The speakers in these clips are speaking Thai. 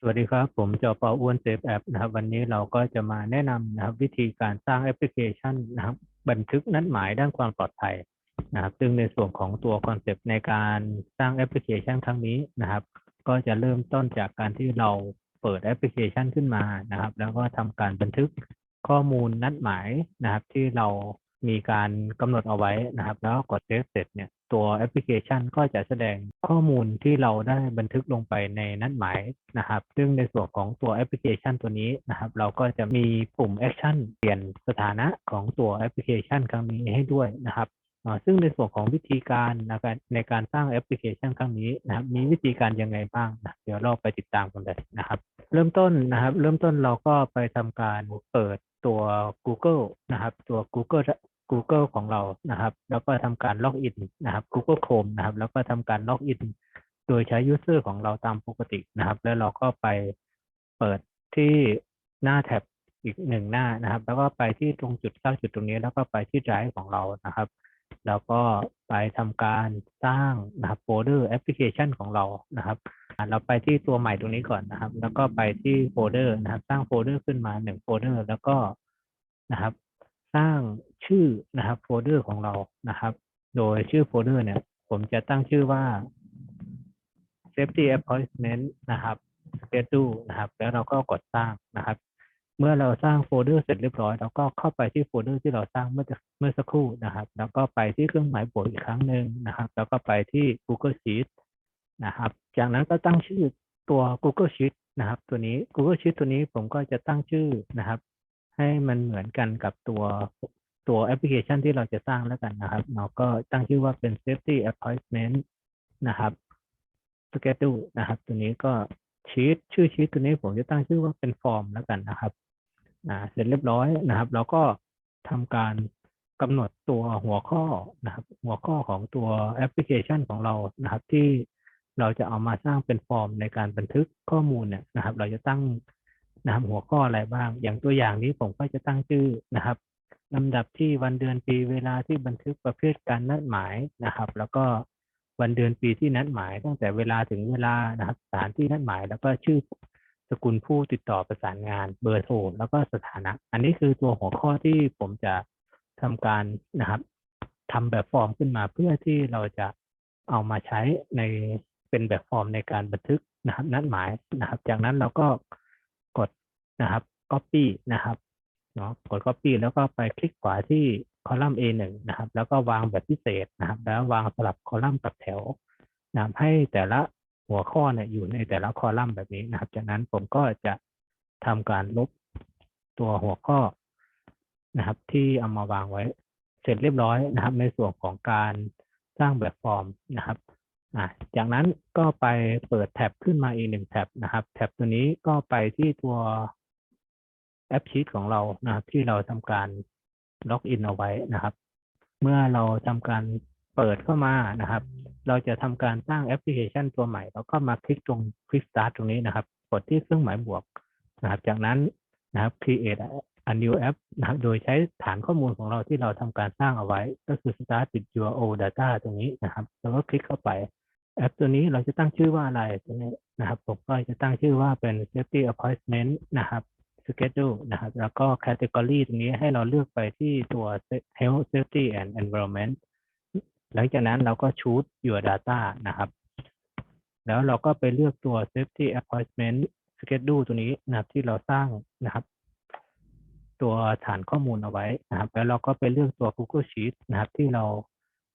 สวัสดีครับ ผมจอปออ้วนเซฟแอปนะครับ วันนี้เราก็จะมาแนะนำนะครับ วิธีการสร้างแอปพลิเคชันนะครับ บันทึกนัดหมายด้านความปลอดภัยนะครับ ซึ่งในส่วนของตัวคอนเซปต์ในการสร้างแอปพลิเคชันครั้งนี้นะครับ ก็จะเริ่มต้นจากการที่เราเปิดแอปพลิเคชันขึ้นมานะครับ แล้วก็ทำการบันทึกข้อมูลนัดหมายนะครับ ที่เรา มีการกำหนดเอาไว้นะครับ แล้วกดเซฟเสร็จเนี่ยตัวแอปพลิเคชันก็จะแสดงข้อมูลที่เราได้บันทึกลงไปในนัดหมายนะครับ ซึ่งในส่วนของตัวแอปพลิเคชันตัวนี้นะครับ เราก็จะมีปุ่มแอคชั่นเปลี่ยนสถานะของตัวแอปพลิเคชันครั้งนี้ให้ด้วยนะครับซึ่งในส่วนของวิธีการในการสร้างแอปพลิเคชันครั้งนี้นะครับ มีวิธีการยังไงบ้างนะเดี๋ยวเราไปติดตามกันเลยนะครับ เริ่มต้นนะครับ เริ่มต้นเราก็ไปทำการเปิดตัว Google นะครับ ตัว Google Google ของเรานะครับ แล้วก็ทำการล็อกอินนะครับ Google Chrome นะครับ แล้วก็ทำการล็อกอินโดยใช้ user ของเราตามปกตินะครับ แล้วเราก็ไปเปิดที่หน้าแท็บอีกหนึ่งหน้านะครับ แล้วก็ไปที่ตรงจุดเก้าจุดตรงนี้ แล้วก็ไปที่ Drive ของเรานะครับ แล้วก็ไปทำการสร้างนะครับโฟลเดอร์แอปพลิเคชันของเรานะครับเราไปที่ตัวใหม่ตรงนี้ก่อนนะครับ แล้วก็ไปที่โฟลเดอร์นะครับ สร้างโฟลเดอร์ขึ้นมาหนึ่งโฟลเดอร์ แล้วก็นะครับ สร้างชื่อนะครับโฟลเดอร์ของเรานะครับ โดยชื่อโฟลเดอร์เนี่ย ผมจะตั้งชื่อว่า safety appointment นะครับ schedule นะครับ แล้วเราก็กดสร้างนะครับ เมื่อเราสร้างโฟลเดอร์เสร็จเรียบร้อยเราก็เข้าไปที่โฟลเดอร์ที่เราสร้างเมื่อเมื่อสักครู่นะครับ แล้วก็ไปที่เครื่องหมายบวกอีกครั้งหนึ่งนะครับ แล้วก็ไปที่ Google Sheet นะครับ จากนั้นก็ตั้งชื่อตัว Google Sheet นะครับ ตัวนี้ Google Sheet ตัวนี้ผมก็จะตั้งชื่อนะครับ ให้มันเหมือนกันกับตัวตัวแอปพลิเคชันที่เราจะสร้างแล้วกันนะครับ เราก็ตั้งชื่อว่าเป็น safety appointment นะครับ schedule นะครับ ตัวนี้ก็ชีตชื่อชีตตัวนี้ผมจะตั้งชื่อว่าเป็นฟอร์มแล้วกันนะครับอ่าเสร็จเรียบร้อยนะครับเราก็ทำการกำหนดตัวหัวข้อนะครับ หัวข้อของตัวแอปพลิเคชันของเรานะครับ ที่เราจะเอามาสร้างเป็นฟอร์มในการบันทึกข้อมูลเนี่ยนะครับ เราจะตั้ง นะครับหัวข้ออะไรบ้าง อย่างตัวอย่างนี้ผมก็จะตั้งชื่อนะครับลำดับที่วันเดือนปีเวลาที่บันทึกประเภทการนัดหมายนะครับ แล้วก็วันเดือนปีที่นัดหมาย ตั้งแต่เวลาถึงเวลานะครับสถานที่นัดหมาย แล้วก็ชื่อสกุลผู้ติดต่อประสานงานเบอร์โทรแล้วก็สถานะ อันนี้คือตัวหัวข้อที่ผมจะทำการนะครับทำแบบฟอร์มขึ้นมาเพื่อที่เราจะเอามาใช้ในเป็นแบบฟอร์มในการบันทึกนะครับ นัดหมายนะครับ จากนั้นเราก็ นะครับ Copy นะครับเนาะกด Copy แล้วก็ไปคลิกขวาที่คอลัมน์ A1 นะครับ แล้วก็วางแบบพิเศษนะครับ แล้ววางสลับคอลัมน์กับแถวนะให้แต่ละหัวข้อเนี่ยอยู่ในแต่ละคอลัมน์แบบนี้นะครับ จากนั้นผมก็จะทำการลบตัวหัวข้อนะครับ ที่เอามาวางไว้เสร็จเรียบร้อยนะครับ ในส่วนของการสร้างแบบฟอร์มนะครับอ่าจากนั้นก็ไปเปิดแท็บขึ้นมาอีกหนึ่งแท็บนะครับ แท็บตัวนี้ก็ไปที่ตัว แอปชีตของเรานะครับ ที่เราทำการล็อกอินเอาไว้นะครับ เมื่อเราทำการเปิดเข้ามานะครับ เราจะทำการสร้างแอปพลิเคชันตัวใหม่ แล้วก็มาคลิกตรงคลิก start ตรงนี้นะครับ กดที่เครื่องหมายบวกนะครับ จากนั้นนะครับ create a new app นะครับโดยใช้ฐานข้อมูลของเราที่เราทำการสร้างเอาไว้ ก็คือ start with your old data ตรงนี้นะครับ แล้วก็คลิกเข้าไปแอปตัวนี้เราจะตั้งชื่อว่าอะไรตัวนี้นะครับ ผมก็จะตั้งชื่อว่าเป็น safety appointment นะครับ schedule นะครับ แล้วก็ category ตรงนี้ให้เราเลือกไปที่ตัว health safety and environment หลังจากนั้นเราก็ choose your data นะครับ แล้วเราก็ไปเลือกตัว safety appointment schedule ตัวนี้นะครับที่เราสร้างนะครับ ตัวฐานข้อมูลเอาไว้นะครับ แล้วเราก็ไปเลือกตัว Google Sheet นะครับ ที่เรา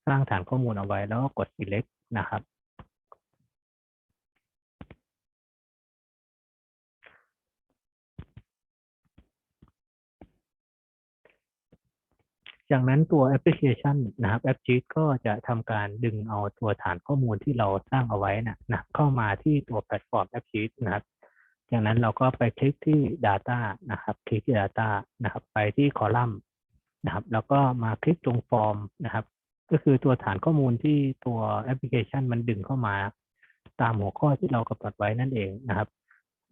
สร้างฐานข้อมูลเอาไว้ แล้วก็กด select นะครับ จากนั้นตัวแอปพลิเคชันนะครับแอปชีตก็จะทำการดึงเอาตัวฐานข้อมูลที่เราสร้างเอาไว้นะนะเข้ามาที่ตัวแพลตฟอร์มแอปชีตนะครับจากนั้นเราก็ไปคลิกที่ Data นะครับคลิกที่ Data นะครับ ไปที่คอลัมน์นะครับ แล้วก็มาคลิกตรงฟอร์มนะครับ ก็คือตัวฐานข้อมูลที่ตัวแอปพลิเคชันมันดึงเข้ามา ตามหัวข้อที่เรากำหนดไว้นั่นเองนะครับ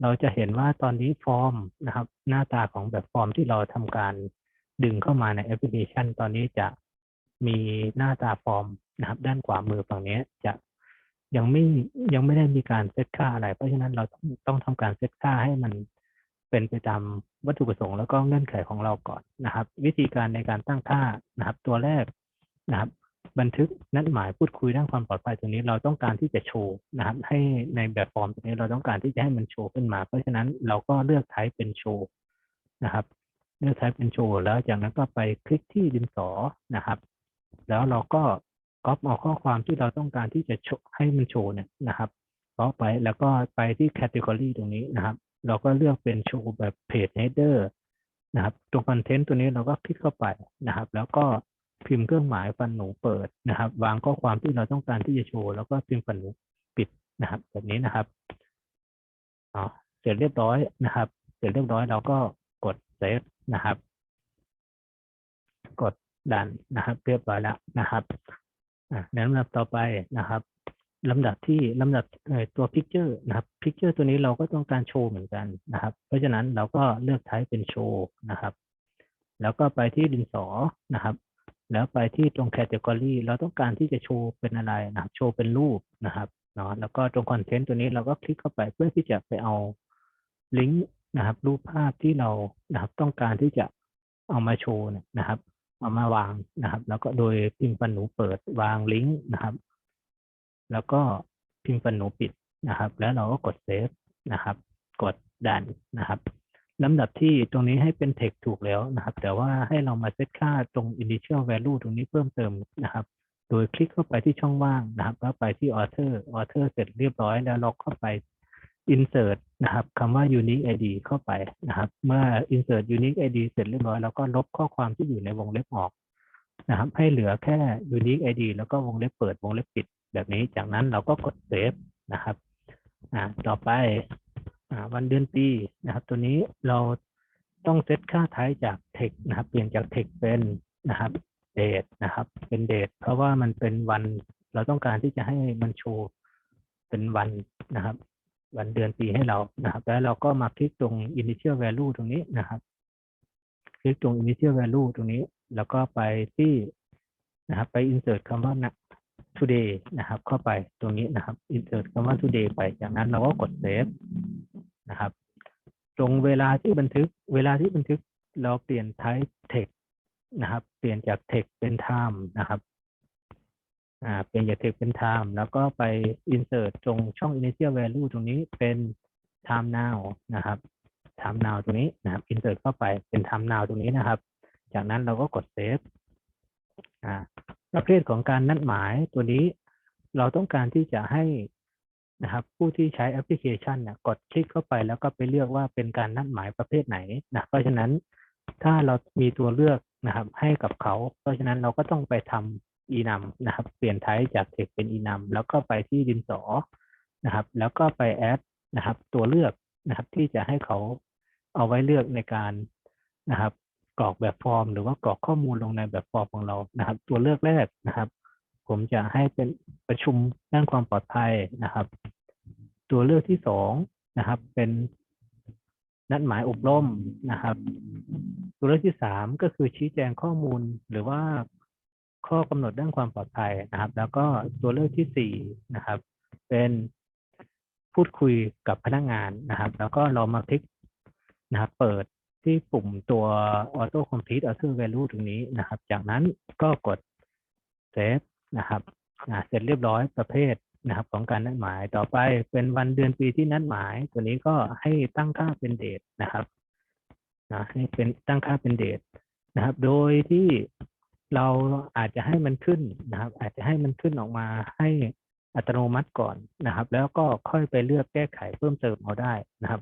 เราจะเห็นว่าตอนนี้ฟอร์มนะครับ หน้าตาของแบบฟอร์มที่เราทำการ ดึงเข้ามาในแอปพลิเคชัน ตอนนี้จะมีหน้าตาฟอร์มนะครับ ด้านขวามือฝั่งนี้จะยังไม่ยังไม่ได้มีการเซตค่าอะไร เพราะฉะนั้นเราต้องต้องทำการเซตค่าให้มันเป็นไปตามวัตถุประสงค์แล้วก็เงื่อนไขของเราก่อนนะครับ วิธีการในการตั้งค่านะครับ ตัวแรกนะครับ บันทึกนัดหมายพูดคุยด้านความปลอดภัยตรงนี้เราต้องการที่จะโชว์นะครับ ให้ในแบบฟอร์มตรงนี้เราต้องการที่จะให้มันโชว์ขึ้นมา เพราะฉะนั้นเราก็เลือกใช้เป็นโชว์นะครับ เลือกใช้เป็นโชว์แล้วจากนั้นก็ไปคลิกที่ดินสอนะครับ แล้วเราก็ก๊อปเอาข้อความที่เราต้องการที่จะโชว์ให้มันโชว์เนี่ยนะครับก็ไปแล้วก็ไปที่ category ตรงนี้นะครับ เราก็เลือกเป็นโชว์แบบ page header นะครับตรงคอนเทนต์ตัวนี้เราก็คลิกเข้าไปนะครับ แล้วก็พิมพ์เครื่องหมายฟันหนูเปิดนะครับ วางข้อความที่เราต้องการที่จะโชว์ แล้วก็พิมพ์ฟันหนูปิดนะครับ แบบนี้นะครับอ๋อเสร็จเรียบร้อยนะครับ เสร็จเรียบร้อยเราก็กดเซฟ นะครับ กดดันนะครับ เรียบร้อยแล้วนะครับในลำดับต่อไปนะครับลำดับที่ลำดับตัวพิกเจอร์นะครับพิกเจอร์ตัวนี้เราก็ต้องการโชว์เหมือนกันนะครับ เพราะฉะนั้นเราก็เลือกใช้เป็นโชว์นะครับ แล้วก็ไปที่ดินสอนะครับ แล้วไปที่ตรงแคตตากรีเราต้องการที่จะโชว์เป็นอะไรนะครับ โชว์เป็นรูปนะครับเนาะแล้วก็ตรงคอนเทนต์ตัวนี้เราก็คลิกเข้าไปเพื่อที่จะไปเอาลิงก์ นะครับ รูปภาพที่เรานะครับต้องการที่จะเอามาโชว์เนี่ยนะครับ เอามาวางนะครับ แล้วก็โดยพิมพ์ฟันหนูเปิดวางลิงก์นะครับ แล้วก็พิมพ์ฟันหนูปิดนะครับ แล้วเราก็กดเซฟนะครับ กดดันนะครับลำดับที่ตรงนี้ให้เป็น text ถูกแล้วนะครับ แต่ว่าให้เรามาเซตค่าตรง initial value ตรงนี้เพิ่มเติมนะครับ โดยคลิกเข้าไปที่ช่องว่างนะครับ แล้วไปที่ author author เสร็จเรียบร้อยแล้วเราเข้าไป insert นะครับคำว่า unique id เข้าไปนะครับ เมื่อ insert unique id เสร็จเรียบร้อยเราก็ลบข้อความที่อยู่ในวงเล็บออกนะครับ ให้เหลือแค่ unique id แล้วก็วงเล็บเปิดวงเล็บปิด แบบนี้จากนั้นเราก็กด save นะครับอ่าต่อไปอ่าวันเดือนปีนะครับ ตัวนี้เราต้องเซตค่าท้ายจาก text นะครับ เปลี่ยนจาก text เป็นนะครับ date นะครับ เป็น date เพราะว่ามันเป็นวันเราต้องการที่จะให้มันโชว์เป็นวันนะครับ วันเดือนปีให้เรานะครับ แล้วเราก็มาคลิกตรง initial value ตรงนี้นะครับ คลิกตรง initial value ตรงนี้ แล้วก็ไปที่นะครับ ไป insert คำว่า today นะครับ เข้าไปตรงนี้นะครับ insert คำว่า today ไป จากนั้นเราก็กด save นะครับ ตรงเวลาที่บันทึก เวลาที่บันทึกเราเปลี่ยน type text นะครับ เปลี่ยนจาก text เป็น time นะครับ อ่าเปลี่ยนจาก text เป็น time แล้วก็ไป insert ตรงช่อง initial value ตรงนี้เป็น time now นะครับ time now ตรงนี้นะครับ insert เข้าไปเป็น time now ตรงนี้นะครับ จากนั้นเราก็กด save อ่าประเภทของการนัดหมายตัวนี้ เราต้องการที่จะให้นะครับผู้ที่ใช้แอปพลิเคชันเนี่ยกดคลิกเข้าไปแล้วก็ไปเลือกว่าเป็นการนัดหมายประเภทไหนนะเพราะฉะนั้นถ้าเรามีตัวเลือกนะครับ ให้กับเขา เพราะฉะนั้นเราก็ต้องไปท enum นะครับ เปลี่ยนไทป์จาก text เป็น enum แล้วก็ไปที่ดินสอนะครับ แล้วก็ไป add นะครับ ตัวเลือกนะครับ ที่จะให้เขาเอาไว้เลือกในการนะครับกรอกแบบฟอร์ม หรือว่ากรอกข้อมูลลงในแบบฟอร์มของเรานะครับ ตัวเลือกแรกนะครับ ผมจะให้เป็นประชุมด้านความปลอดภัยนะครับ ตัวเลือกที่สองนะครับ เป็นนัดหมายอบรมนะครับ ตัวเลือกที่สามก็คือชี้แจงข้อมูลหรือว่า ข้อกำหนดด้านความปลอดภัยนะครับ แล้วก็ตัวเลือกที่สี่นะครับ เป็นพูดคุยกับพนักงานนะครับ แล้วก็เรามาคลิกนะครับ เปิดที่ปุ่มตัว auto complete auto value ตรงนี้นะครับ จากนั้นก็กด save นะครับเสร็จเรียบร้อยประเภทนะครับ ของการนัดหมายต่อไปเป็นวันเดือนปีที่นัดหมาย ตัวนี้ก็ให้ตั้งค่าเป็นเดทนะครับนะให้เป็นตั้งค่าเป็นเดทนะครับ โดยที่ เราอาจจะให้มันขึ้นนะครับ อาจจะให้มันขึ้นออกมาให้อัตโนมัติก่อนนะครับ แล้วก็ค่อยไปเลือกแก้ไขเพิ่มเติมเอาได้นะครับ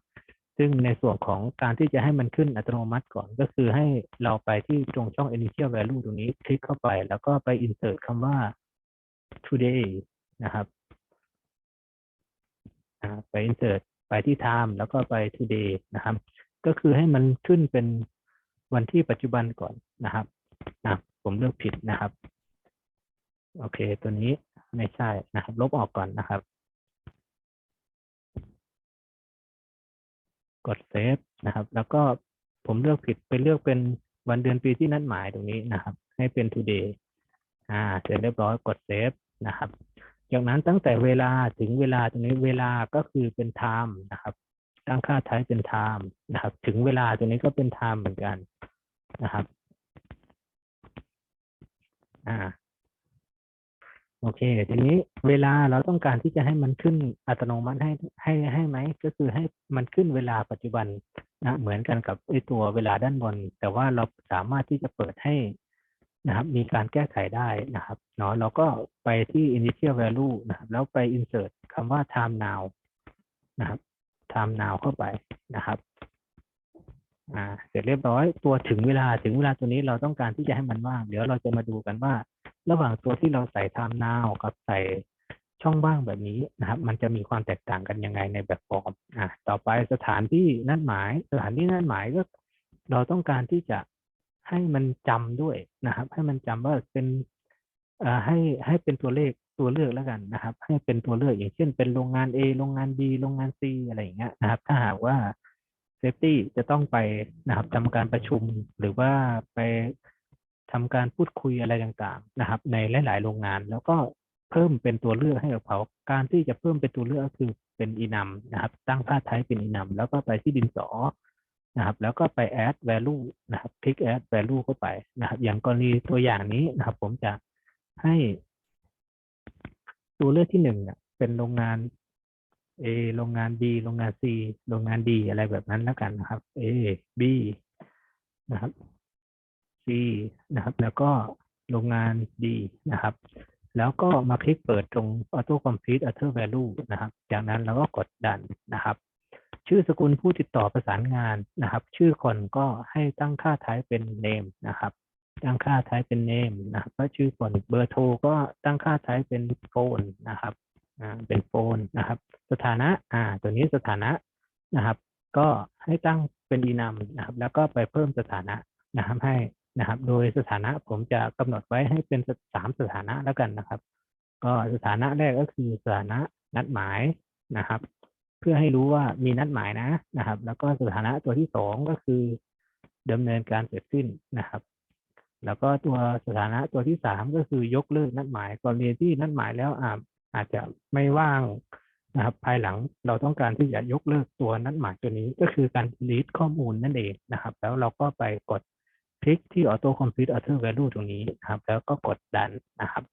ซึ่งในส่วนของการที่จะให้มันขึ้นอัตโนมัติก่อน ก็คือให้เราไปที่ตรงช่อง initial value ตรงนี้คลิกเข้าไป แล้วก็ไป insert คำว่า today นะครับไป insert ไปที่ time แล้วก็ไป today นะครับ ก็คือให้มันขึ้นเป็นวันที่ปัจจุบันก่อนนะครับอะ ผมเลือกผิดนะครับ โอเค ตัวนี้ไม่ใช่นะครับ ลบออกก่อนนะครับ กดเซฟนะครับ แล้วก็ผมเลือกผิดไปเลือกเป็นวันเดือนปีที่นัดหมายตรงนี้นะครับ ให้เป็น today อ่า เสร็จเรียบร้อยกดเซฟนะครับ จากนั้นตั้งแต่เวลาถึงเวลาตรงนี้เวลาก็คือเป็น time นะครับ ตั้งค่าไทป์เป็น time นะครับ ถึงเวลาตัวนี้ก็เป็น time เหมือนกันนะครับ อ่า โอเค ทีนี้เวลาเราต้องการที่จะให้มันขึ้นอัตโนมัติให้ให้ให้ไหม ก็คือให้มันขึ้นเวลาปัจจุบันนะเหมือนกันกับไอตัวเวลาด้านบน แต่ว่าเราสามารถที่จะเปิดให้นะครับ มีการแก้ไขได้นะครับเนาะเราก็ไปที่ initial value นะครับ แล้วไป insert คำว่า time now นะครับ time now เข้าไปนะครับ อ่า เสร็จเรียบร้อย ตัวถึงเวลาถึงเวลาตัวนี้เราต้องการที่จะให้มันว่าง เดี๋ยวเราจะมาดูกันว่า ระหว่างตัวที่เราใส่ time now กับใส่ช่องว่างแบบนี้นะครับ มันจะมีความแตกต่างกันยังไงในแบบฟอร์ม อ่า ต่อไปสถานที่นัดหมาย สถานที่นัดหมายก็เราต้องการที่จะให้มันจำด้วยนะครับ ให้มันจำว่าเป็นอ่าให้ให้เป็นตัวเลขตัวเลือกแล้วกันนะครับ ให้เป็นตัวเลือกอย่างเช่น เป็นโรงงาน A โรงงาน B โรงงาน C อะไรอย่างเงี้ยนะครับ ถ้าหากว่า เซฟตี้จะต้องไปนะครับทำการประชุมหรือว่าไปทำการพูดคุยอะไรต่างๆนะครับ ในหลาย ๆ โรงงาน แล้วก็เพิ่มเป็นตัวเลือกให้กับเขา การที่จะเพิ่มเป็นตัวเลือกคือเป็นอีนัมนะครับ ตั้งค่าไทป์เป็นอีนัมแล้วก็ไปที่ดินสอนะครับ แล้วก็ไป add value นะครับคลิก add value เข้าไปนะครับ อย่างกรณีตัวอย่างนี้นะครับ ผมจะให้ตัวเลือกที่หนึ่งนะเป็นโรงงาน A โรงงาน B โรงงาน C โรงงาน D อะไรแบบนั้นแล้วกันนะครับ A B นะครับ C นะครับ แล้วก็โรงงาน D นะครับ แล้วก็มาคลิกเปิดตรง Auto Complete Other Value นะครับ จากนั้นเราก็กดดันนะครับ ชื่อสกุลผู้ติดต่อประสานงานนะครับ ชื่อคนก็ให้ตั้งค่าท้ายเป็น name นะครับตั้งค่าท้ายเป็น name นะครับก็ชื่อคนเบอร์โทรก็ตั้งค่าท้ายเป็นโฟนนะครับ อ่าเป็นโฟนนะครับ สถานะอ่าตัวนี้สถานะนะครับ ก็ให้ตั้งเป็นอีนามนะครับ แล้วก็ไปเพิ่มสถานะนะครับให้นะครับ โดยสถานะผมจะกำหนดไว้ให้เป็นสามสถานะแล้วกันนะครับ ก็สถานะแรกก็คือสถานะนัดหมายนะครับ เพื่อให้รู้ว่ามีนัดหมายนะนะครับ แล้วก็สถานะตัวที่สองก็คือดำเนินการเสร็จสิ้นนะครับแล้วก็ตัวสถานะตัวที่สามก็คือยกเลิกนัดหมายกรณีที่นัดหมายแล้วอ่า อาจจะไม่ว่างนะครับภายหลังเราต้องการที่จะยกเลิกตัวนัดหมายตัวนี้ก็คือการ delete ข้อมูลนั่นเองนะครับ แล้วเราก็ไปกดคลิกที่ auto complete auto value ตรงนี้นะครับ แล้วก็กดดันนะครับ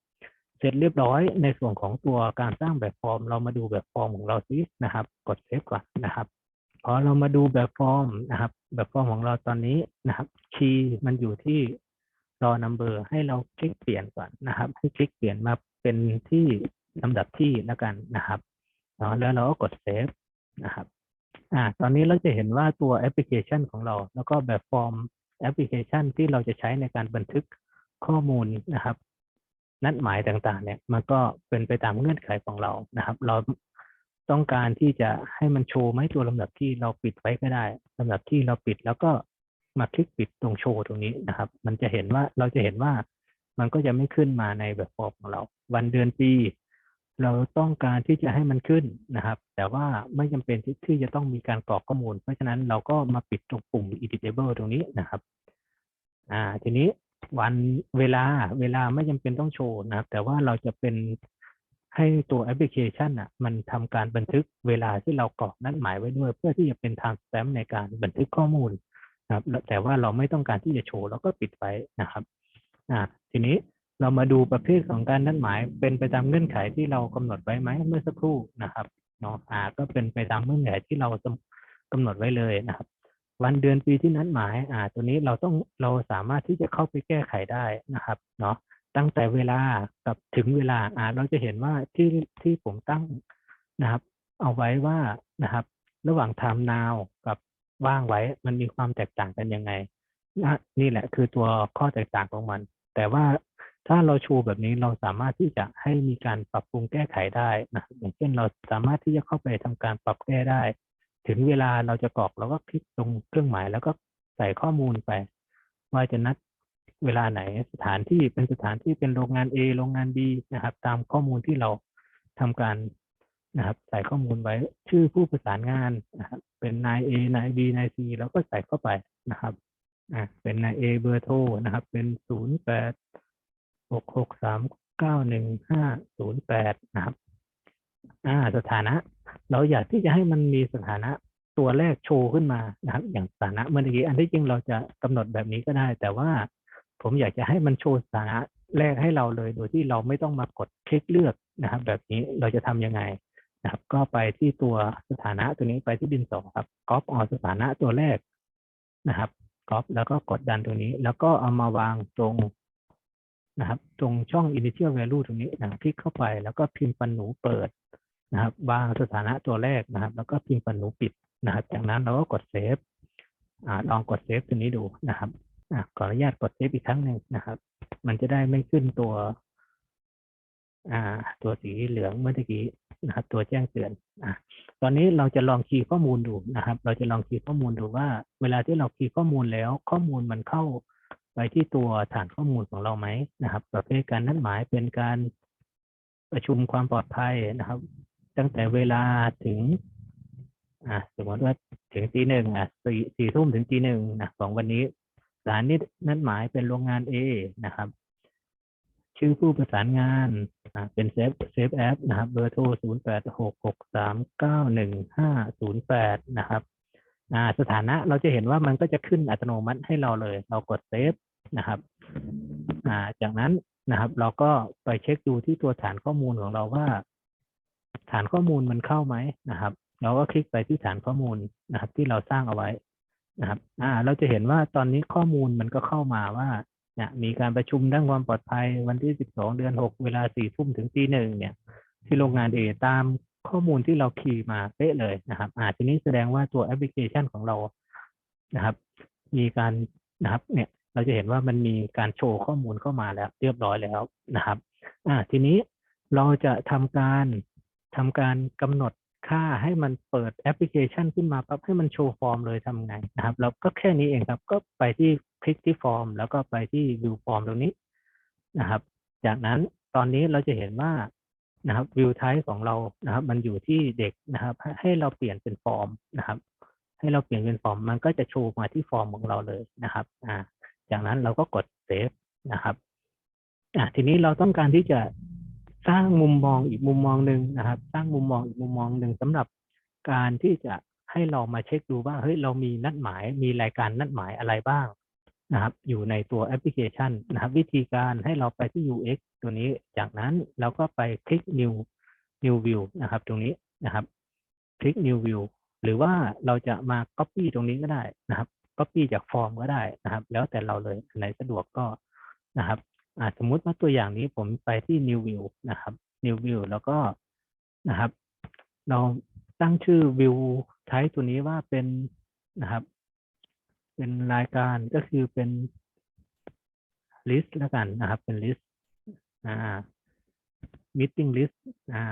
เสร็จเรียบร้อยในส่วนของตัวการสร้างแบบฟอร์ม เรามาดูแบบฟอร์มของเราซินะครับ กดเซฟก่อนนะครับพอเรามาดูแบบฟอร์มนะครับ แบบฟอร์มของเราตอนนี้นะครับคีย์มันอยู่ที่รอ number ให้เราคลิกเปลี่ยนก่อนนะครับ ให้คลิกเปลี่ยนมาเป็นที่ ลำดับที่แล้วกันนะครับเนาะแล้วเราก็กดเซฟนะครับอ่าตอนนี้เราจะเห็นว่าตัวแอปพลิเคชันของเรา แล้วก็แบบฟอร์มแอปพลิเคชันที่เราจะใช้ในการบันทึกข้อมูลนะครับ นัดหมายต่างๆ เนี่ยมันก็เป็นไปตามเงื่อนไขของเรานะครับ เราต้องการที่จะให้มันโชว์ไหมตัวลำดับที่เราปิดไว้ก็ได้ลำดับที่เราปิดแล้วก็มาคลิกปิดตรงโชว์ตรงนี้นะครับ มันจะเห็นว่าเราจะเห็นว่ามันก็จะไม่ขึ้นมาในแบบฟอร์มของเรา วันเดือนปี เราต้องการที่จะให้มันขึ้นนะครับ แต่ว่าไม่จำเป็นที่จะต้องมีการกรอกข้อมูล เพราะฉะนั้นเราก็มาปิดตรงปุ่ม editable ตรงนี้นะครับ อ่า ทีนี้วันเวลาเวลาไม่จำเป็นต้องโชว์นะครับ แต่ว่าเราจะเป็นให้ตัวแอปพลิเคชันอะ มันทำการบันทึกเวลาที่เรากรอกนัดหมายไว้ด้วย เพื่อที่จะเป็น timestamp ในการบันทึกข้อมูลนะครับ แต่ว่าเราไม่ต้องการที่จะโชว์เราก็ปิดไว้นะครับ อ่า ทีนี้ เรามาดูประเภทของการนัดหมายเป็นไปตามเงื่อนไขที่เรากำหนดไว้ไหมเมื่อสักครู่นะครับเนาะอ่าก็เป็นไปตามเงื่อนไขที่เรากำหนดไว้เลยนะครับ วันเดือนปีที่นัดหมายอ่าตัวนี้เราต้องเราสามารถที่จะเข้าไปแก้ไขได้นะครับเนาะตั้งแต่เวลากับถึงเวลาอ่าเราจะเห็นว่าที่ที่ผมตั้งนะครับ เอาไว้ว่านะครับ ระหว่าง time now กับว่างไว้มันมีความแตกต่างกันยังไงนะนี่แหละคือตัวข้อแตกต่างของมัน แต่ว่า ถ้าเราโชว์แบบนี้เราสามารถที่จะให้มีการปรับปรุงแก้ไขได้นะอย่างเช่นเราสามารถที่จะเข้าไปทำการปรับแก้ได้ ถึงเวลาเราจะกรอกเราก็คลิกตรงเครื่องหมาย แล้วก็ใส่ข้อมูลไป ว่าจะนัดเวลาไหนสถานที่เป็นสถานที่เป็นโรงงาน A โรงงาน B นะครับ ตามข้อมูลที่เราทำการนะครับ ใส่ข้อมูลไว้ชื่อผู้ประสานงานนะครับเป็นนาย A นาย B นาย C แล้วก็ใส่เข้าไปนะครับอ่าเป็นนาย A เบอร์โทรนะครับ เป็นศูนย์แปด หกหกสามเก้าหนึ่งห้าศูนย์แปดนะครับ อ่า สถานะ เราอยากที่จะให้มันมีสถานะตัวแรกโชว์ขึ้นมานะครับ อย่างสถานะเมื่อกี้อันที่จริงเราจะกำหนดแบบนี้ก็ได้ แต่ว่าผมอยากจะให้มันโชว์สถานะแรกให้เราเลย โดยที่เราไม่ต้องมากดคลิกเลือกนะครับ แบบนี้เราจะทำยังไงนะครับ ก็ไปที่ตัวสถานะตัวนี้ไปที่ดินสอครับก๊อปเอาสถานะตัวแรกนะครับก๊อปแล้วก็กดดันตรงนี้ แล้วก็เอามาวางตรง นะครับ ตรงช่อง initial value ตรงนี้นะคลิกเข้าไปแล้วก็พิมพ์ปันหนูเปิดนะครับวางสถานะตัวแรกนะครับ แล้วก็พิมพ์ปันหนูปิดนะครับ จากนั้นเราก็กดเซฟอลองกดเซฟตัวนี้ดูนะครับอขออนุญาตกดเซฟอีกครั้งหนึ่งนะครับ มันจะได้ไม่ขึ้นตัวตัวสีเหลืองเมื่อกี้นะครับ ตัวแจ้งเตือนอตอนนี้เราจะลองคีย์ข้อมูลดูนะครับ เราจะลองคีย์ข้อมูลดูว่า เวลาที่เราคีย์ข้อมูลแล้ว ข้อมูลมันเข้า ไปที่ตัวฐานข้อมูลของเราไหมนะครับ ประเภทการนัดหมายเป็นการประชุมความปลอดภัยนะครับ ตั้งแต่เวลาถึงอ่าสมมติว่าถึงตีหนึ่งอะสี่สี่ทุ่มถึงตีหนึ่งนะของวันนี้สานนี้นัดหมายเป็นโรงงาน A นะครับ ชื่อผู้ประสานงานเป็นเซฟเซฟแอปนะครับเบอร์โทรศูนย์แปดหกหกสามเก้าหนึ่งห้าศูนย์แปดนะครับอ่าสถานะเราจะเห็นว่ามันก็จะขึ้นอัตโนมัติให้เราเลย เรากดเซฟ นะครับาจากนั้นนะครับ เราก็ไปเช็คดูที่ตัวฐานข้อมูลของเราว่า ฐานข้อมูลมันเข้าไหมนะครับ เราก็คลิกไปที่ฐานข้อมูลนะครับ ที่เราสร้างเอาไว้นะครับ อ่า เราจะเห็นว่าตอนนี้ข้อมูลมันก็เข้ามาว่าเนี่ยมีการประชุมด้านความปลอดภัยวันที่ 12 เดือน 6 เวลา 4 ทุ่มถึงตีหนึ่งเนี่ย ที่โรงงานเอตามข้อมูลที่เราคีย์มาเป๊ะเลยนะครับอ่าทีนี้แสดงว่าตัวแอปพลิเคชันของเรานะครับ มีการนะครับ เนี่ย เราจะเห็นว่ามันมีการโชว์ข้อมูลเข้ามาแล้ว เรียบร้อยแล้วนะครับอ่าทีนี้เราจะทำการทำการกำหนดค่าให้มันเปิดแอปพลิเคชันขึ้นมาปั๊บให้มันโชว์ฟอร์มเลยทำไงนะครับ เราก็แค่นี้เองครับ ก็ไปที่คลิกที่ฟอร์ม แล้วก็ไปที่ view form ตรงนี้นะครับ จากนั้นตอนนี้เราจะเห็นว่านะครับ view type ของเรานะครับ มันอยู่ที่เด็กนะครับให้ให้เราเปลี่ยนเป็นฟอร์มนะครับ ให้เราเปลี่ยนเป็นฟอร์ม มันก็จะโชว์มาที่ฟอร์มของเราเลยนะครับ อ่า จากนั้นเราก็กดเซฟนะครับอ่าทีนี้เราต้องการที่จะสร้างมุมมองอีกมุมมองหนึ่งนะครับ สร้างมุมมองอีกมุมมองหนึ่งสำหรับการที่จะให้เรามาเช็คดูว่าเฮ้ยเรามีนัดหมาย มีรายการนัดหมายอะไรบ้างนะครับ อยู่ในตัวแอปพลิเคชันนะครับ วิธีการให้เราไปที่ UX ตัวนี้ จากนั้นเราก็ไปคลิก new new view นะครับ ตรงนี้นะครับ คลิก new view หรือว่าเราจะมา copy ตรงนี้ก็ได้นะครับ copy จากฟอร์มก็ได้นะครับ แล้วแต่เราเลยอันไหนสะดวกก็นะครับสมมุติว่าตัวอย่างนี้ผมไปที่ new view นะครับ new view แล้วก็นะครับ เราตั้งชื่อ view type ตัวนี้ว่าเป็นนะครับ เป็นรายการก็คือเป็น list แล้วกันนะครับ เป็น list อ่า meeting list อ่า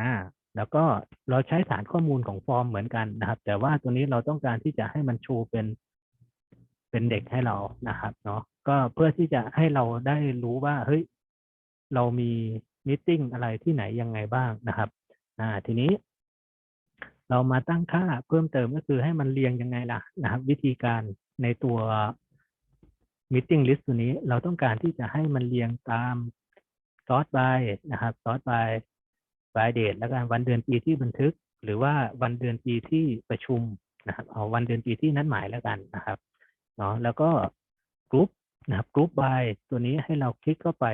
อ่าแล้วก็เราใช้ฐานข้อมูลของฟอร์มเหมือนกันนะครับ แต่ว่าตัวนี้เราต้องการที่จะให้มันโชว์เป็น เป็นเด็กให้เรานะครับเนาะก็เพื่อที่จะให้เราได้รู้ว่าเฮ้ยเรามีมิ팅อะไรที่ไหนยังไงบ้างนะครับอ่าทีนี้ เรามาตั้งค่าเพิ่มเติมก็คือให้มันเรียงยังไงล่ะนะครับ วิธีการในตัว meeting list ตัวนี้เราต้องการที่จะให้มันเรียงตาม sort by นะครับ sort by by date แล้วกันวันเดือนปีที่บันทึก หรือว่าวันเดือนปีที่ประชุมนะครับเอาวันเดือนปีที่นัดหมายแล้วกันนะครับ เนาะแล้วก็กรุ๊ปนะครับกรุ๊ป by ตัวนี้ให้เราคลิกเข้าไป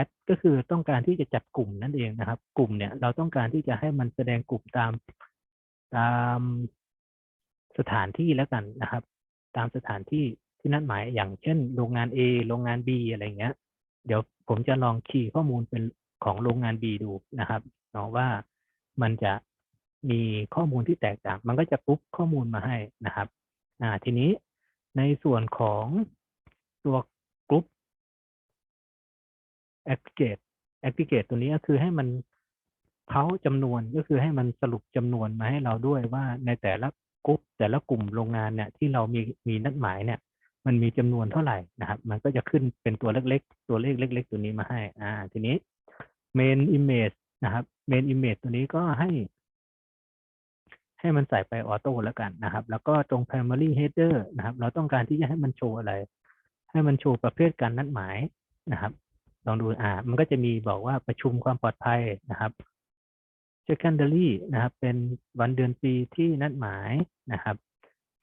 add ก็คือต้องการที่จะจัดกลุ่มนั่นเองนะครับ กลุ่มเนี่ยเราต้องการที่จะให้มันแสดงกลุ่มตามตามสถานที่แล้วกันนะครับ ตามสถานที่ที่นัดหมายอย่างเช่น โรงงาน A โรงงาน B อะไรเงี้ย เดี๋ยวผมจะลองคีย์ข้อมูลเป็นของโรงงาน B ดูนะครับเนาะว่ามันจะมีข้อมูลที่แตกต่าง มันก็จะกรุ๊ปข้อมูลมาให้นะครับ อ่า ทีนี้ ในส่วนของตัวกรุ๊ป aggregate aggregate ตัวนี้ก็คือให้มันเขาจำนวนก็คือให้มันสรุปจำนวนมาให้เราด้วยว่าในแต่ละกรุ๊ปแต่ละกลุ่มโรงงานเนี่ยที่เรามีมีนัดหมายเนี่ย มันมีจำนวนเท่าไหร่นะครับ มันก็จะขึ้นเป็นตัวเล็กๆ ตัวเลขเล็ก ๆ ตัวนี้มาให้ อ่า ทีนี้ main image นะครับ main image ตัวนี้ก็ให้ ให้มันใส่ไปออโต้แล้วกันนะครับ แล้วก็ตรง primary header นะครับ เราต้องการที่จะให้มันโชว์อะไร ให้มันโชว์ประเภทการนัดหมายนะครับ ลองดูอ่า มันก็จะมีบอกว่าประชุมความปลอดภัยนะครับ secondary นะครับ เป็นวันเดือนปีที่นัดหมายนะครับ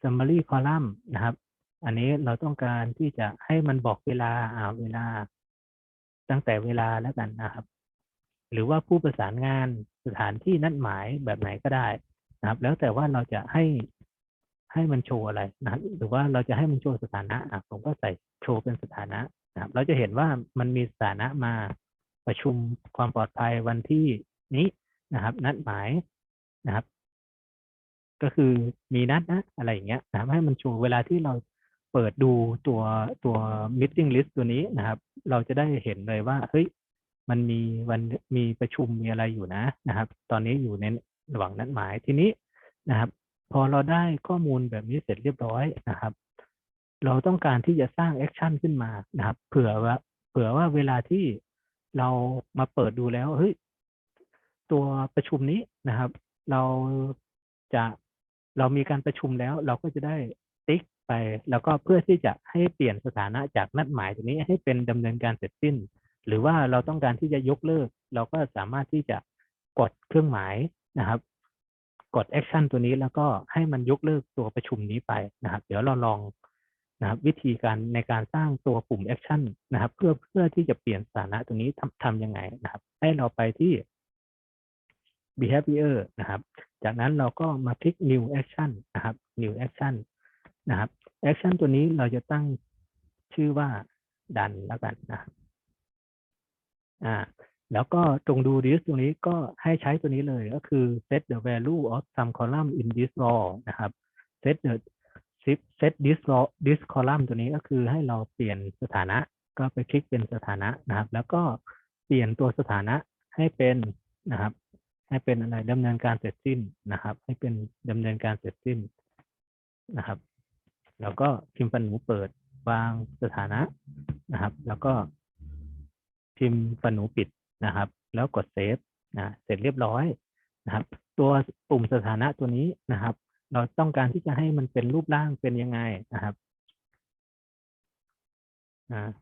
summary column นะครับ อันนี้เราต้องการที่จะให้มันบอกเวลาอ่าเวลา ตั้งแต่เวลาแล้วกันนะครับ หรือว่าผู้ประสานงานสถานที่นัดหมายแบบไหนก็ได้ นะครับ แล้วแต่ว่าเราจะให้ให้มันโชว์อะไรนะครับ หรือว่าเราจะให้มันโชว์สถานะอะผมก็ใส่โชว์เป็นสถานะนะครับ เราจะเห็นว่ามันมีสถานะมาประชุมความปลอดภัยวันที่นี้นะครับ นัดหมายนะครับ ก็คือมีนัดนะอะไรอย่างเงี้ยนะครับให้มันโชว์เวลาที่เราเปิดดูตัวตัว meeting list ตัวนี้นะครับ เราจะได้เห็นเลยว่าเฮ้ยมันมีวันมีประชุมมีอะไรอยู่นะนะครับ ตอนนี้อยู่ใน ระหว่างนัดหมายทีนี้นะครับ พอเราได้ข้อมูลแบบนี้เสร็จเรียบร้อยนะครับ เราต้องการที่จะสร้างแอคชั่นขึ้นมานะครับ เผื่อว่า เผื่อว่าเวลาที่เรามาเปิดดูแล้วเฮ้ยตัวประชุมนี้นะครับ เราจะเรามีการประชุมแล้ว เราก็จะได้ติ๊กไป แล้วก็เพื่อที่จะให้เปลี่ยนสถานะจากนัดหมายตัวนี้ให้เป็นดำเนินการเสร็จสิ้น หรือว่าเราต้องการที่จะยกเลิก เราก็สามารถที่จะกดเครื่องหมาย นะครับ กดแอคชั่นตัวนี้แล้วก็ให้มันยกเลิกตัวประชุมนี้ไปนะครับ เดี๋ยวเราลองนะครับ วิธีการในการสร้างตัวปุ่มแอคชั่นนะครับ เพื่อเพื่อที่จะเปลี่ยนสถานะตัวนี้ทำทำยังไงนะครับ ให้เราไปที่ behavior นะครับ จากนั้นเราก็มาคลิก new action นะครับ new action นะครับ action ตัวนี้เราจะตั้งชื่อว่าดันแล้วกันนะ อ่า แล้วก็ตรงดู this ตรงนี้ก็ให้ใช้ตัวนี้เลยก็คือ set the value of some column in this row นะครับ set the set this row this column ตัวนี้ก็คือให้เราเปลี่ยนสถานะก็ไปคลิกเป็นสถานะนะครับ แล้วก็เปลี่ยนตัวสถานะให้เป็นนะครับ ให้เป็นอะไรดำเนินการเสร็จสิ้นนะครับ ให้เป็นดำเนินการเสร็จสิ้นนะครับ แล้วก็พิมพ์ฟันหนูเปิดวางสถานะนะครับ แล้วก็พิมพ์ฟันหนูปิด นะครับ แล้วกดเซฟนะเสร็จเรียบร้อยนะครับ ตัวปุ่มสถานะตัวนี้นะครับ เราต้องการที่จะให้มันเป็นรูปร่างเป็นยังไงนะครับ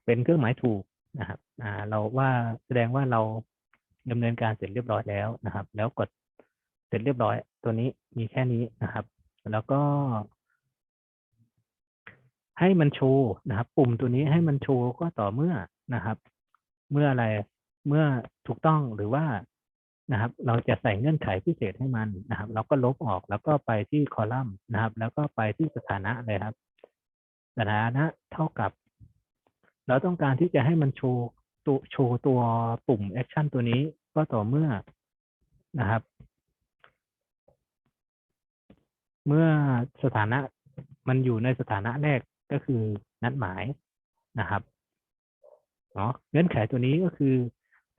เป็นเครื่องหมายถูกนะครับเราว่าแสดงว่าเราดำเนินการเสร็จเรียบร้อยแล้วนะครับ แล้วกดเสร็จเรียบร้อย ตัวนี้มีแค่นี้นะครับ แล้วก็ ให้มันโชว์นะครับ ปุ่มตัวนี้ให้มันโชว์ก็ต่อเมื่อนะครับ เมื่ออะไร เมื่อถูกต้องหรือว่านะครับ เราจะใส่เงื่อนไขพิเศษให้มันนะครับ เราก็ลบออกแล้วก็ไปที่คอลัมน์นะครับ แล้วก็ไปที่สถานะเลยครับ สถานะเท่ากับ เราต้องการที่จะให้มันโชว์ตัวโชว์ตัวปุ่มแอคชั่นตัวนี้ก็ต่อเมื่อนะครับ เมื่อสถานะมันอยู่ในสถานะแรกก็คือนัดหมายนะครับเนาะเงื่อนไขตัวนี้ก็คือ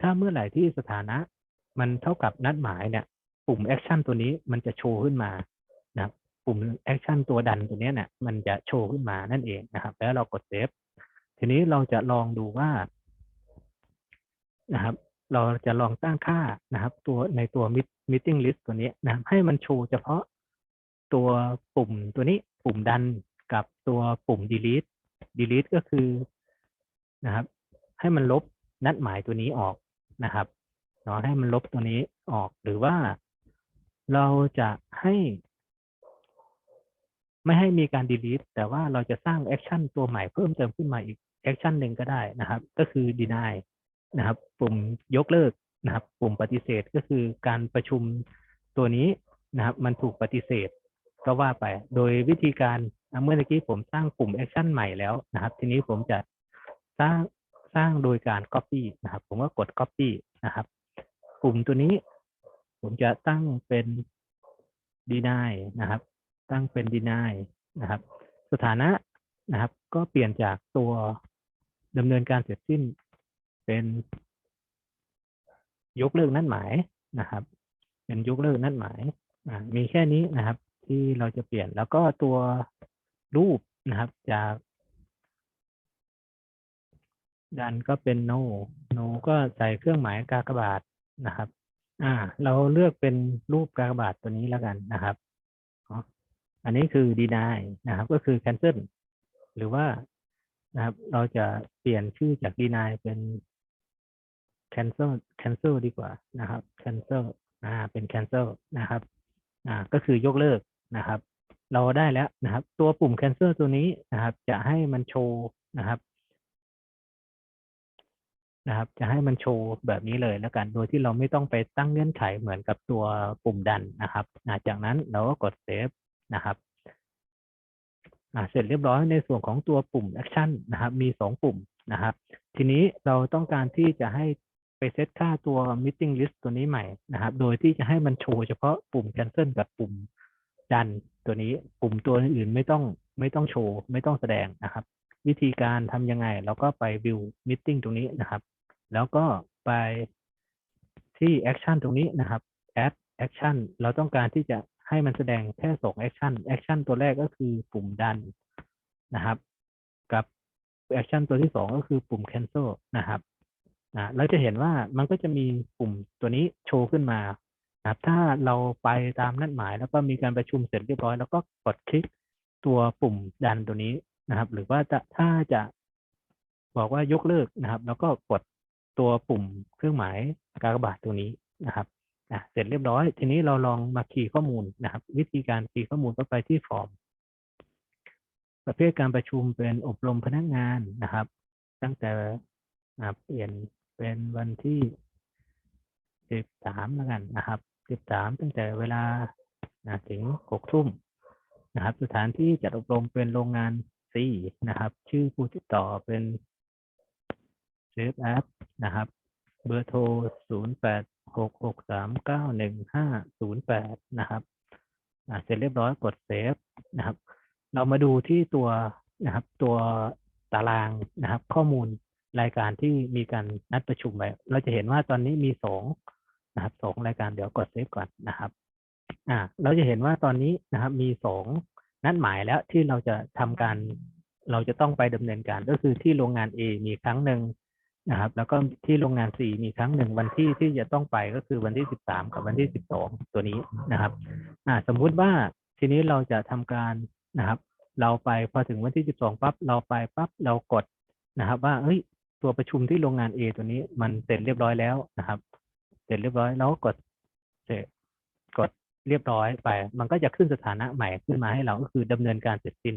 ถ้าเมื่อไหร่ที่สถานะมันเท่ากับนัดหมายเนี่ย ปุ่มแอคชั่นตัวนี้มันจะโชว์ขึ้นมานะครับปุ่มแอคชั่นตัวดันตัวนี้เนี่ยมันจะโชว์ขึ้นมานั่นเองนะครับ แล้วเรากดเซฟทีนี้เราจะลองดูว่านะครับ เราจะลองตั้งค่านะครับ ตัวในตัว meeting list ตัวนี้นะครับ ให้มันโชว์เฉพาะตัวปุ่มตัวนี้ปุ่มดันกับตัวปุ่ม delete delete ก็คือนะครับ ให้มันลบนัดหมายตัวนี้ออก นะครับเนาะให้มันลบตัวนี้ออกหรือว่าเราจะให้ ไม่ให้มีการ delete แต่ว่าเราจะสร้างแอคชั่นตัวใหม่เพิ่มเติมขึ้นมาอีกแอคชั่นหนึ่งก็ได้นะครับ ก็คือ deny นะครับ ปุ่มยกเลิกนะครับ ปุ่มปฏิเสธก็คือการประชุมตัวนี้นะครับ มันถูกปฏิเสธก็ว่าไป โดยวิธีการเมื่อกี้ผมสร้างปุ่มแอคชั่นใหม่แล้วนะครับ ทีนี้ผมจะสร้าง สร้างโดยการ Copy นะครับ ผมก็กด Copy นะครับปุ่มตัวนี้ ผมจะตั้งเป็น deny นะครับ ตั้งเป็น deny นะครับ สถานะนะครับ ก็เปลี่ยนจากตัวดำเนินการเสร็จสิ้นเป็นยกเลิกนัดหมายนะครับ เป็นยกเลิกนัดหมายมีแค่นี้นะครับ ที่เราจะเปลี่ยนแล้วก็ตัวรูปนะครับ จาก ดันก็เป็น no no ก็ใส่เครื่องหมายกากบาทนะครับ อ่า เราเลือกเป็นรูปกากบาทตัวนี้แล้วกันนะครับอันนี้คือ deny นะครับ ก็คือ cancel หรือว่านะครับ เราจะเปลี่ยนชื่อจาก deny เป็น cancel cancel ดีกว่านะครับ cancel อ่า เป็น cancel นะครับ อ่า ก็คือยกเลิกนะครับ เราได้แล้วนะครับ ตัวปุ่ม cancel ตัวนี้นะครับ จะให้มันโชว์นะครับ นะครับ จะให้มันโชว์แบบนี้เลยแล้วกัน โดยที่เราไม่ต้องไปตั้งเงื่อนไขเหมือนกับตัวปุ่มดันนะครับ จากนั้นเราก็กด save นะครับเสร็จเรียบร้อยในส่วนของตัวปุ่ม action นนะครับ มีสองปุ่มนะครับ ทีนี้เราต้องการที่จะให้ไปเซตค่าตัว meeting list ตัวนี้ใหม่นะครับ โดยที่จะให้มันโชว์เฉพาะปุ่ม cancel กับปุ่มดันตัวนี้ ปุ่มตัวอื่นไม่ต้องไม่ต้องโชว์ ไม่ต้องแสดงนะครับ วิธีการทำยังไงเราก็ไป view meeting ตรงนี้นะครับ แล้วก็ไปที่ action ตรงนี้นะครับ add action เราต้องการที่จะให้มันแสดงแค่สอง action action ตัวแรกก็คือปุ่มดันนะครับ กับ action ตัวที่สองก็คือปุ่ม cancel นะครับนะเราจะเห็นว่ามันก็จะมีปุ่มตัวนี้โชว์ขึ้นมานะครับถ้าเราไปตามนัดหมายแล้วก็มีการประชุมเสร็จเรียบร้อย แล้วก็กดคลิกตัวปุ่มดันตัวนี้นะครับ หรือว่าจะถ้าจะบอกว่ายกเลิกนะครับ แล้วก็กด ตัวปุ่มเครื่องหมายกากบาทตัวนี้นะครับอะเสร็จเรียบร้อย ทีนี้เราลองมาคีย์ข้อมูลนะครับ วิธีการคีย์ข้อมูลก็ไปที่ฟอร์ม ประเภทการประชุมเป็นอบรมพนักงานนะครับ ตั้งแต่เปลี่ยนเป็นวันที่สิบสามแล้วกันนะครับสิบสามตั้งแต่เวลาถึงหกทุ่มนะครับ สถานที่จัดอบรมเป็นโรงงานสี่นะครับ ชื่อผู้ติดต่อเป็น เซฟแอปนะครับ เบอร์โทรศูนย์แปดหกหกสามเก้าหนึ่งห้าศูนย์แปดนะครับอ่าเสร็จเรียบร้อยกดเซฟนะครับ เรามาดูที่ตัวนะครับตัวตารางนะครับ ข้อมูลรายการที่มีการนัดประชุมไว้เราจะเห็นว่าตอนนี้มีสองนะครับสองรายการเดี๋ยวกดเซฟก่อนนะครับอ่าเราจะเห็นว่าตอนนี้นะครับมีสองนัดหมายแล้วที่เราจะทำการ เราจะต้องไปดำเนินการก็คือที่โรงงาน A มีครั้งหนึ่ง นะครับ แล้วก็ที่โรงงาน C มีครั้งหนึ่งวันที่ที่จะต้องไปก็คือวันที่สิบสามกับวันที่สิบสองตัวนี้นะครับอ่าสมมุติว่าทีนี้เราจะทำการนะครับ เราไปพอถึงวันที่สิบสองปั๊บเราไปปั๊บเรากดนะครับ ว่าเฮ้ยตัวประชุมที่โรงงาน A ตัวนี้มันเสร็จเรียบร้อยแล้วนะครับ เสร็จเรียบร้อยแล้วกดเสร็จกดเรียบร้อยไป มันก็จะขึ้นสถานะใหม่ขึ้นมาให้เราก็คือดำเนินการเสร็จสิ้น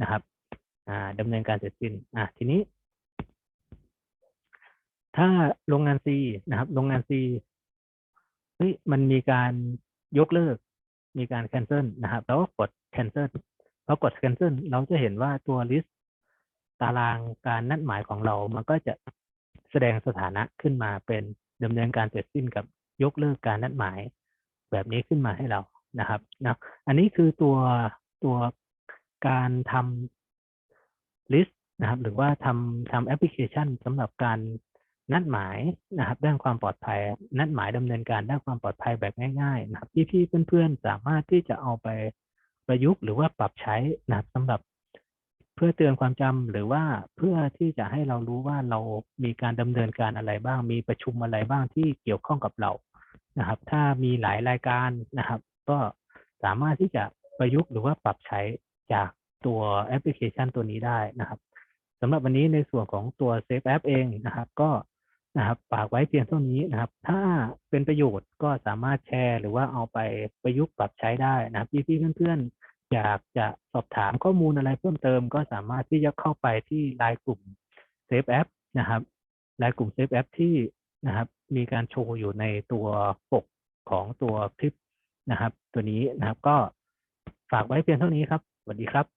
นะครับ อ่าดำเนินการเสร็จสิ้น อ่าทีนี้ ถ้าโรงงาน C นะครับ โรงงาน C เฮ้ยมันมีการยกเลิก มีการ cancel นะครับแล้วก็กด cancel พอกด cancel เราจะเห็นว่าตัว list ตารางการนัดหมายของเรา มันก็จะแสดงสถานะขึ้นมาเป็นดำเนินการเสร็จสิ้นกับยกเลิกการนัดหมาย แบบนี้ขึ้นมาให้เรานะครับนะอันนี้คือตัวตัวการทำ list นะครับ หรือว่าทำทำแอปพลิเคชันสำหรับการ นัดหมายนะครับด้านความปลอดภัย นัดหมายดำเนินการด้านความปลอดภัยแบบง่าย ๆ นะครับพี่ๆเพื่อนๆสามารถที่จะเอาไปประยุกต์หรือว่าปรับใช้นะครับสำหรับเพื่อเตือนความจำหรือว่าเพื่อที่จะให้เรารู้ว่าเรามีการดำเนินการอะไรบ้าง มีประชุมอะไรบ้างที่เกี่ยวข้องกับเรานะครับ ถ้ามีหลายรายการนะครับ ก็สามารถที่จะประยุกต์หรือว่าปรับใช้จากตัวแอปพลิเคชันตัวนี้ได้นะครับสำหรับวันนี้ในส่วนของตัว Safe App เองนะครับ ก็ นะครับฝากไว้เพียงเท่านี้นะครับ ถ้าเป็นประโยชน์ก็สามารถแชร์ หรือว่าเอาไปประยุกต์ปรับใช้ได้นะครับพี่ๆเพื่อนๆ อยากจะสอบถามข้อมูลอะไรเพิ่มเติม ก็สามารถที่จะเข้าไปที่ไลน์กลุ่ม Safe App นะครับไลน์กลุ่ม Safe App ที่นะครับ มีการโชว์อยู่ในตัวปกของตัวคลิปนะครับ ตัวนี้นะครับก็ฝากไว้เพียงเท่านี้ครับสวัสดีครับ